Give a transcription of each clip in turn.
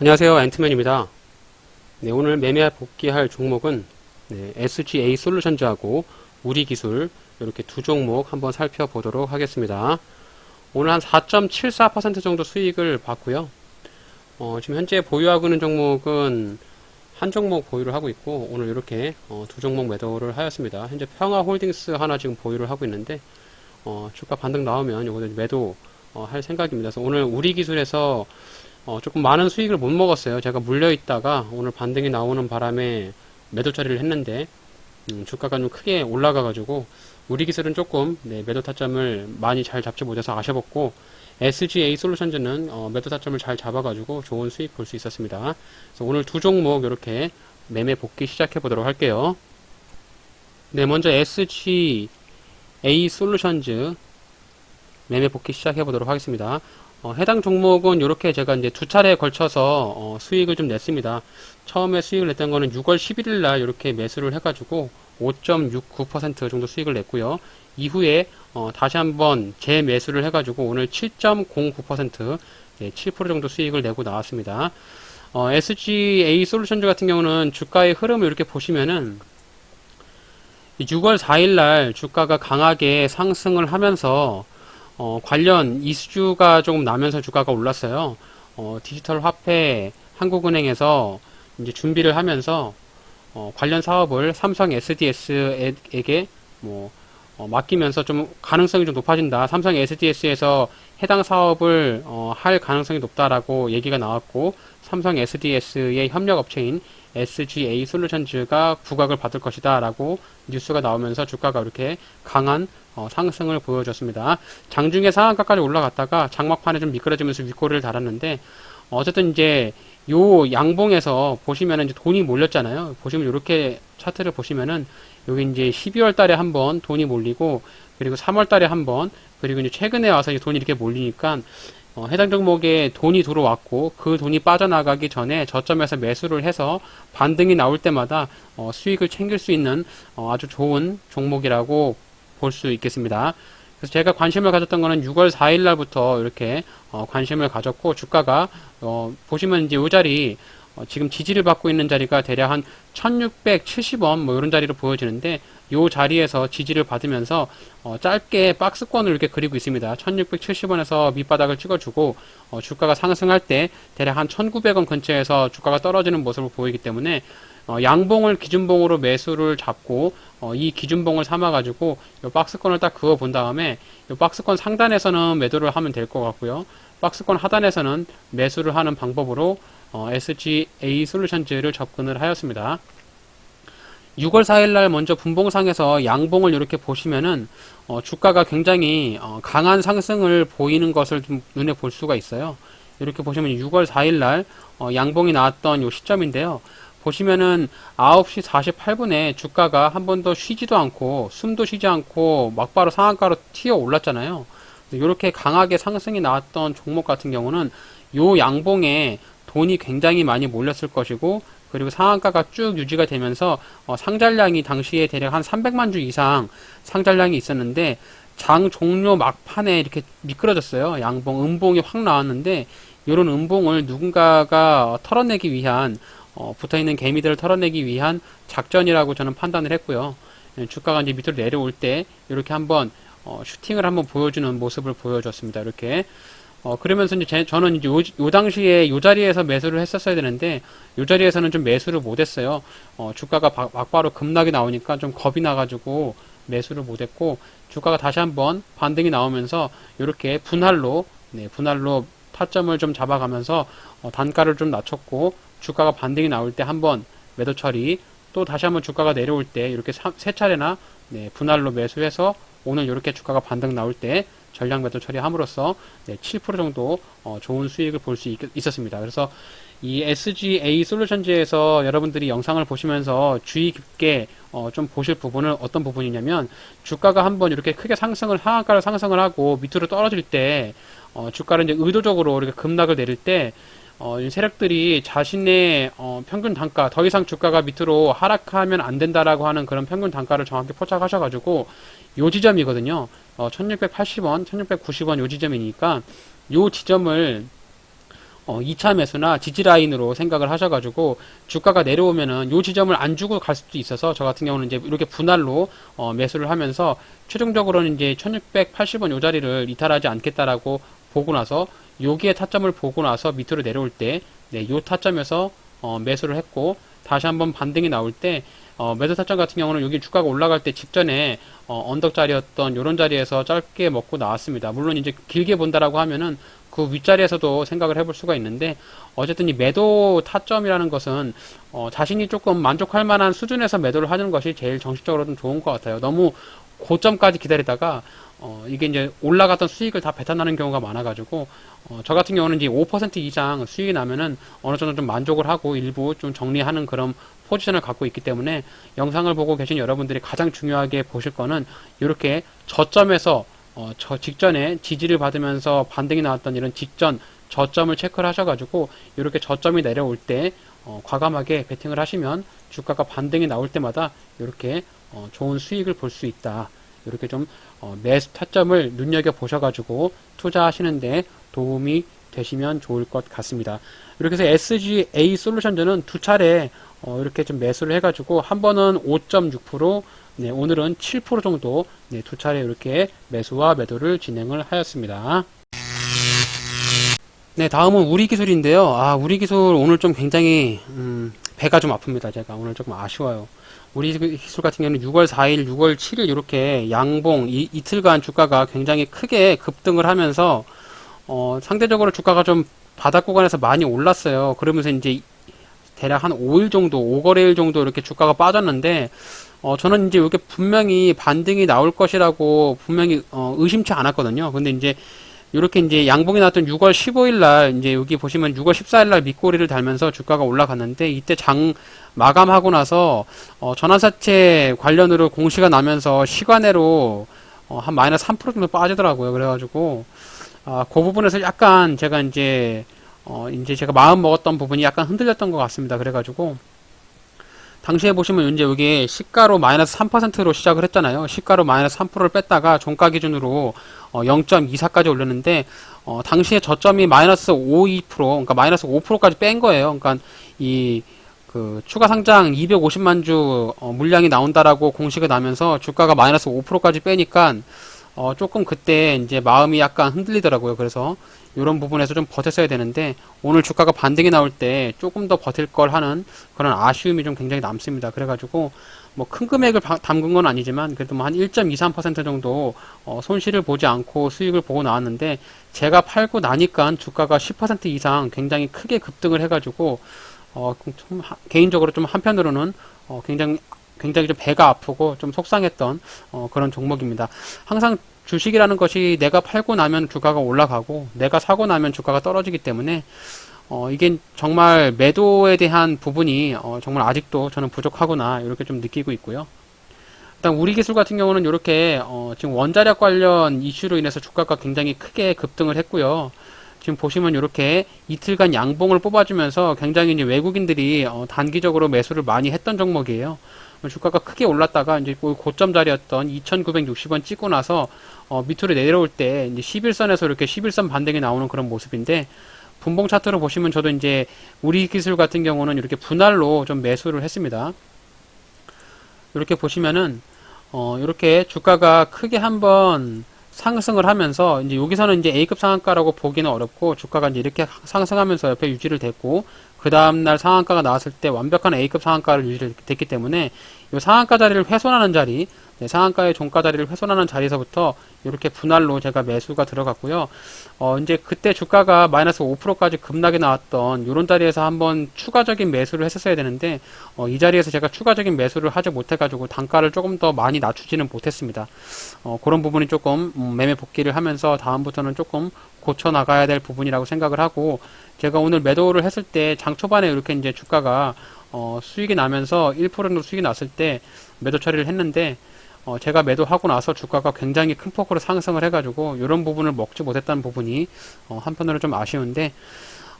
안녕하세요. 앤트맨입니다. 네, 오늘 매매 복귀할 종목은 네, SGA 솔루션즈하고 우리 기술 이렇게 두 종목 한번 살펴보도록 하겠습니다. 오늘 한 4.74% 정도 수익을 봤고요. 어, 지금 현재 보유하고 있는 종목은 한 종목 보유를 하고 있고 오늘 이렇게 어, 두 종목 매도를 하였습니다. 현재 평화홀딩스 하나 지금 보유를 하고 있는데 어, 주가 반등 나오면 이거는 매도 어, 할 생각입니다. 그래서 오늘 우리 기술에서 어, 조금 많은 수익을 못 먹었어요. 제가 물려 있다가 오늘 반등이 나오는 바람에 매도 처리를 했는데 음, 주가가 좀 크게 올라가가지고 우리 기술은 조금 네, 매도 타점을 많이 잘 잡지 못해서 아쉬웠고 SGA 솔루션즈는 어, 매도 타점을 잘 잡아가지고 좋은 수익 볼 수 있었습니다. 그래서 오늘 두 종목 이렇게 매매 복귀 시작해 보도록 할게요. 네, 먼저 SGA 솔루션즈 매매 복귀 시작해 보도록 하겠습니다. 어, 해당 종목은 이렇게 제가 이제 두 차례에 걸쳐서 어, 수익을 좀 냈습니다. 처음에 수익을 냈던 거는 6월 11일 날 이렇게 매수를 해가지고 5.69% 정도 수익을 냈고요. 이후에 어, 다시 한번 재매수를 해가지고 오늘 7.09% 네, 7% 정도 수익을 내고 나왔습니다. 어, SGA 솔루션즈 같은 경우는 주가의 흐름을 이렇게 보시면은 6월 4일 날 주가가 강하게 상승을 하면서 어, 관련 이슈가 조금 나면서 주가가 올랐어요. 어, 디지털 화폐 한국은행에서 이제 준비를 하면서 어, 관련 사업을 삼성 SDS에게 뭐 어, 맡기면서 좀 가능성이 좀 높아진다. 삼성 SDS에서 해당 사업을 어, 할 가능성이 높다라고 얘기가 나왔고 삼성 SDS의 협력 업체인 SGA 솔루션즈가 부각을 받을 것이다 라고 뉴스가 나오면서 주가가 이렇게 강한 어, 상승을 보여줬습니다. 장중에 상한가까지 올라갔다가 장막판에 좀 미끄러지면서 윗꼬리를 달았는데 어쨌든 이제 요 양봉에서 보시면은 이제 돈이 몰렸잖아요. 보시면 이렇게 차트를 보시면은 여기 이제 12월 달에 한번 돈이 몰리고 그리고 3월 달에 한 번 그리고 이제 최근에 와서 이제 돈이 이렇게 몰리니까 어, 해당 종목에 돈이 들어왔고 그 돈이 빠져나가기 전에 저점에서 매수를 해서 반등이 나올 때마다 어, 수익을 챙길 수 있는 어, 아주 좋은 종목이라고 볼 수 있겠습니다. 그래서 제가 관심을 가졌던 거는 6월 4일 날부터 이렇게 어, 관심을 가졌고 주가가 어, 보시면 이제 이 자리 어, 지금 지지를 받고 있는 자리가 대략 한 1670원 뭐 이런 자리로 보여지는데 이 자리에서 지지를 받으면서 어, 짧게 박스권을 이렇게 그리고 있습니다. 1670원에서 밑바닥을 찍어주고 어, 주가가 상승할 때 대략 한 1900원 근처에서 주가가 떨어지는 모습을 보이기 때문에 어, 양봉을 기준봉으로 매수를 잡고 어, 이 기준봉을 삼아가지고 이 박스권을 딱 그어 본 다음에 이 박스권 상단에서는 매도를 하면 될 것 같고요. 박스권 하단에서는 매수를 하는 방법으로 어, SGA 솔루션즈를 접근을 하였습니다. 6월 4일 날 먼저 분봉상에서 양봉을 이렇게 보시면은 어, 주가가 굉장히 어, 강한 상승을 보이는 것을 좀 눈에 볼 수가 있어요. 이렇게 보시면 6월 4일 날 어, 양봉이 나왔던 요 시점인데요. 보시면은 9시 48분에 주가가 한 번도 쉬지도 않고 숨도 쉬지 않고 막바로 상한가로 튀어 올랐잖아요. 이렇게 강하게 상승이 나왔던 종목 같은 경우는 요 양봉에 돈이 굉장히 많이 몰렸을 것이고 그리고 상한가가 쭉 유지가 되면서 어, 상잘량이 당시에 대략 한 300만 주 이상 상잘량이 있었는데 장 종료 막판에 이렇게 미끄러졌어요. 양봉, 음봉이 확 나왔는데 이런 음봉을 누군가가 털어내기 위한 어, 붙어있는 개미들을 털어내기 위한 작전이라고 저는 판단을 했고요. 예, 주가가 이제 밑으로 내려올 때 이렇게 한번 어, 슈팅을 한번 보여주는 모습을 보여줬습니다. 이렇게 어, 그러면서 이제 제, 저는 이제 요, 요 당시에 요 자리에서 매수를 했었어야 되는데 요 자리에서는 좀 매수를 못했어요. 어, 주가가 바, 막바로 급락이 나오니까 좀 겁이 나가지고 매수를 못했고 주가가 다시 한번 반등이 나오면서 이렇게 분할로 네, 분할로 타점을 좀 잡아가면서 어, 단가를 좀 낮췄고 주가가 반등이 나올 때 한번 매도 처리 또 다시 한번 주가가 내려올 때 이렇게 세 차례나 네, 분할로 매수해서 오늘 이렇게 주가가 반등 나올 때 전량 매도 처리함으로써 네, 7% 정도 어, 좋은 수익을 볼 수 있었습니다. 그래서 이 SGA 솔루션즈에서 여러분들이 영상을 보시면서 주의 깊게 어, 좀 보실 부분은 어떤 부분이냐면 주가가 한번 이렇게 크게 상승을 하한가를 상승을 하고 밑으로 떨어질 때 어, 주가를 이제 의도적으로 이렇게 급락을 내릴 때 어, 이 세력들이 자신의 어, 평균 단가 더 이상 주가가 밑으로 하락하면 안 된다라고 하는 그런 평균 단가를 정확히 포착하셔가지고 요 지점이거든요. 어, 1680원, 1690원 요 지점이니까 요 지점을 어, 2차 매수나 지지 라인으로 생각을 하셔가지고 주가가 내려오면은 요 지점을 안 주고 갈 수도 있어서 저 같은 경우는 이제 이렇게 분할로 어, 매수를 하면서 최종적으로는 이제 1680원 요 자리를 이탈하지 않겠다라고 보고 나서 여기에 타점을 보고 나서 밑으로 내려올 때, 네, 요 타점에서 어, 매수를 했고 다시 한번 반등이 나올 때 어, 매도 타점 같은 경우는 여기 주가가 올라갈 때 직전에 어, 언덕 자리였던 요런 자리에서 짧게 먹고 나왔습니다. 물론 이제 길게 본다라고 하면은 그 윗자리에서도 생각을 해볼 수가 있는데 어쨌든 이 매도 타점이라는 것은 어, 자신이 조금 만족할 만한 수준에서 매도를 하는 것이 제일 정식적으로 좀 좋은 것 같아요. 너무 고점까지 기다리다가 어, 이게 이제 올라갔던 수익을 다 배탈나는 경우가 많아가지고 어, 저 같은 경우는 이제 5% 이상 수익이 나면은 어느 정도 좀 만족을 하고 일부 좀 정리하는 그런 포지션을 갖고 있기 때문에 영상을 보고 계신 여러분들이 가장 중요하게 보실 거는 이렇게 저점에서 어, 저 직전에 지지를 받으면서 반등이 나왔던 이런 직전 저점을 체크를 하셔가지고 이렇게 저점이 내려올 때 어, 과감하게 베팅을 하시면 주가가 반등이 나올 때마다 이렇게 어, 좋은 수익을 볼 수 있다. 이렇게 좀 어, 매수 타점을 눈여겨 보셔가지고 투자하시는데 도움이 되시면 좋을 것 같습니다. 이렇게 해서 SGA 솔루션즈는 두 차례 어, 이렇게 좀 매수를 해가지고 한 번은 5.6%, 네, 오늘은 7% 정도 네, 두 차례 이렇게 매수와 매도를 진행을 하였습니다. 네, 다음은 우리 기술인데요. 아, 우리 기술 오늘 좀 굉장히 음, 배가 좀 아픕니다. 제가 오늘 조금 아쉬워요. 우리 기술 같은 경우는 6월 4일, 6월 7일 이렇게 양봉 이, 이틀간 주가가 굉장히 크게 급등을 하면서 어, 상대적으로 주가가 좀 바닥 구간에서 많이 올랐어요. 그러면서 이제 대략 한 5일 정도, 5거래일 정도 이렇게 주가가 빠졌는데, 어, 저는 이제 이렇게 분명히 반등이 나올 것이라고 분명히, 어, 의심치 않았거든요. 근데 이제, 이렇게 이제 양봉이 나왔던 6월 15일 날, 이제 여기 보시면 6월 14일 날 밑꼬리를 달면서 주가가 올라갔는데, 이때 장 마감하고 나서, 어, 전환사채 관련으로 공시가 나면서 시간외로, 어, 한 마이너스 3% 정도 빠지더라고요. 그래가지고, 아, 그 부분에서 약간 제가 이제, 어, 이제 제가 마음 먹었던 부분이 약간 흔들렸던 것 같습니다. 그래가지고, 당시에 보시면 이제 여기 시가로 마이너스 3%로 시작을 했잖아요. 시가로 마이너스 3%를 뺐다가 종가 기준으로 어, 0.24까지 올렸는데, 어, 당시에 저점이 마이너스 52%, 그러니까 마이너스 5%까지 뺀 거예요. 그러니까 이, 그, 추가 상장 250만 주 어, 물량이 나온다라고 공시가 나면서 주가가 마이너스 5%까지 빼니까, 어, 조금 그때 이제 마음이 약간 흔들리더라고요. 그래서 이런 부분에서 좀 버텼어야 되는데 오늘 주가가 반등이 나올 때 조금 더 버틸 걸 하는 그런 아쉬움이 좀 굉장히 남습니다. 그래가지고 뭐 큰 금액을 바, 담근 건 아니지만 그래도 뭐 한 1.23% 정도 어, 손실을 보지 않고 수익을 보고 나왔는데 제가 팔고 나니까 주가가 10% 이상 굉장히 크게 급등을 해가지고 어, 좀 하, 개인적으로 좀 한편으로는 어, 굉장히 굉장히 좀 배가 아프고 좀 속상했던 어, 그런 종목입니다. 항상 주식이라는 것이 내가 팔고 나면 주가가 올라가고 내가 사고 나면 주가가 떨어지기 때문에 어, 이게 정말 매도에 대한 부분이 어, 정말 아직도 저는 부족하구나 이렇게 좀 느끼고 있고요. 일단 우리 기술 같은 경우는 이렇게 어, 지금 원자력 관련 이슈로 인해서 주가가 굉장히 크게 급등을 했고요. 지금 보시면 이렇게 이틀간 양봉을 뽑아주면서 굉장히 이제 외국인들이 어, 단기적으로 매수를 많이 했던 종목이에요. 주가가 크게 올랐다가 이제 고점 자리였던 2,960원 찍고 나서 어, 밑으로 내려올 때 이제 11선에서 이렇게 11선 반등이 나오는 그런 모습인데 분봉 차트로 보시면 저도 이제 우리 기술 같은 경우는 이렇게 분할로 좀 매수를 했습니다. 이렇게 보시면은 어, 이렇게 주가가 크게 한번 상승을 하면서 이제 여기서는 이제 A급 상한가라고 보기는 어렵고 주가가 이제 이렇게 상승하면서 옆에 유지를 됐고 그 다음날 상한가가 나왔을 때 완벽한 A급 상한가를 유지를 됐기 때문에 이 상한가 자리를 훼손하는 자리 네, 상한가의 종가 자리를 훼손하는 자리에서부터 이렇게 분할로 제가 매수가 들어갔고요. 어, 이제 그때 주가가 마이너스 5%까지 급락이 나왔던 이런 자리에서 한번 추가적인 매수를 했었어야 되는데 어, 이 자리에서 제가 추가적인 매수를 하지 못해가지고 단가를 조금 더 많이 낮추지는 못했습니다. 어, 그런 부분이 조금 음, 매매 복귀를 하면서 다음부터는 조금 고쳐 나가야 될 부분이라고 생각을 하고 제가 오늘 매도를 했을 때 장 초반에 이렇게 이제 주가가 어, 수익이 나면서 1% 정도 수익이 났을 때 매도 처리를 했는데 어, 제가 매도하고 나서 주가가 굉장히 큰 폭으로 상승을 해가지고 이런 부분을 먹지 못했다는 부분이 어, 한편으로 좀 아쉬운데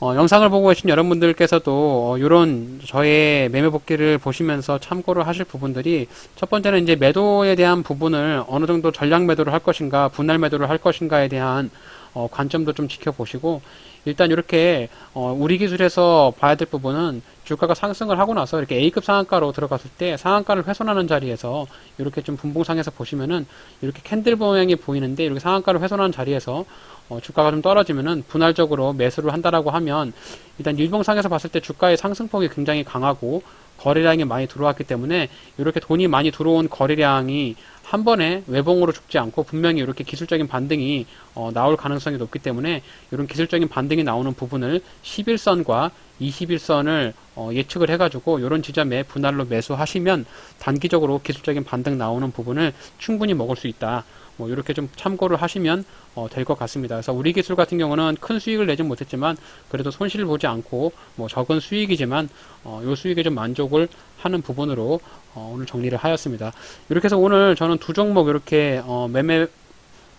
어, 영상을 보고 계신 여러분들께서도 이런 저의 매매 복귀를 보시면서 참고를 하실 부분들이 첫 번째는 이제 매도에 대한 부분을 어느 정도 전략 매도를 할 것인가 분할 매도를 할 것인가에 대한 어, 관점도 좀 지켜보시고 일단 이렇게 어, 우리 기술에서 봐야 될 부분은 주가가 상승을 하고 나서 이렇게 A급 상한가로 들어갔을 때 상한가를 훼손하는 자리에서 이렇게 좀 분봉상에서 보시면은 이렇게 캔들 모양이 보이는데 이렇게 상한가를 훼손하는 자리에서 어, 주가가 좀 떨어지면은 분할적으로 매수를 한다라고 하면 일단 일봉상에서 봤을 때 주가의 상승폭이 굉장히 강하고 거래량이 많이 들어왔기 때문에 이렇게 돈이 많이 들어온 거래량이 한 번에 외봉으로 죽지 않고 분명히 이렇게 기술적인 반등이 어, 나올 가능성이 높기 때문에 이런 기술적인 반등이 나오는 부분을 11선과 21선을 어, 예측을 해가지고 이런 지점에 분할로 매수하시면 단기적으로 기술적인 반등 나오는 부분을 충분히 먹을 수 있다. 뭐 이렇게 좀 참고를 하시면 어, 될 것 같습니다. 그래서 우리 기술 같은 경우는 큰 수익을 내진 못했지만 그래도 손실을 보지 않고 뭐 적은 수익이지만 어, 요 수익에 좀 만족을 하는 부분으로 어, 오늘 정리를 하였습니다. 이렇게 해서 오늘 저는 두 종목 이렇게 어, 매매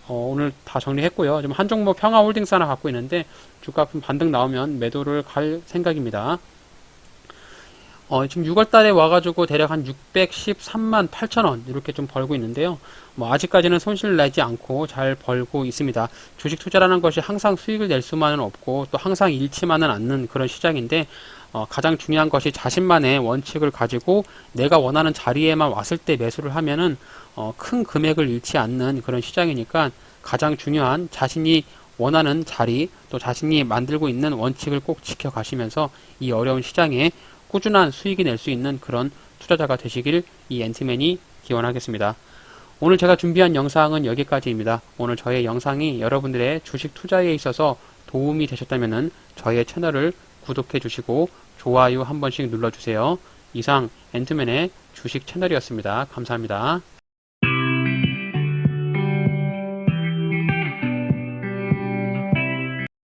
어, 오늘 다 정리했고요. 지금 한 종목 평화홀딩스 하나 갖고 있는데 주가 좀 반등 나오면 매도를 갈 생각입니다. 어, 지금 6월 달에 와가지고 대략 한 613만 8천 원 이렇게 좀 벌고 있는데요. 뭐 아직까지는 손실 내지 않고 잘 벌고 있습니다. 주식 투자라는 것이 항상 수익을 낼 수만은 없고 또 항상 잃지만은 않는 그런 시장인데 어, 가장 중요한 것이 자신만의 원칙을 가지고 내가 원하는 자리에만 왔을 때 매수를 하면은 어, 큰 금액을 잃지 않는 그런 시장이니까 가장 중요한 자신이 원하는 자리 또 자신이 만들고 있는 원칙을 꼭 지켜가시면서 이 어려운 시장에 꾸준한 수익이 낼 수 있는 그런 투자자가 되시길 이 엔트맨이 기원하겠습니다. 오늘 제가 준비한 영상은 여기까지입니다. 오늘 저의 영상이 여러분들의 주식 투자에 있어서 도움이 되셨다면 저의 채널을 구독해 주시고 좋아요 한 번씩 눌러주세요. 이상 엔트맨의 주식 채널이었습니다. 감사합니다.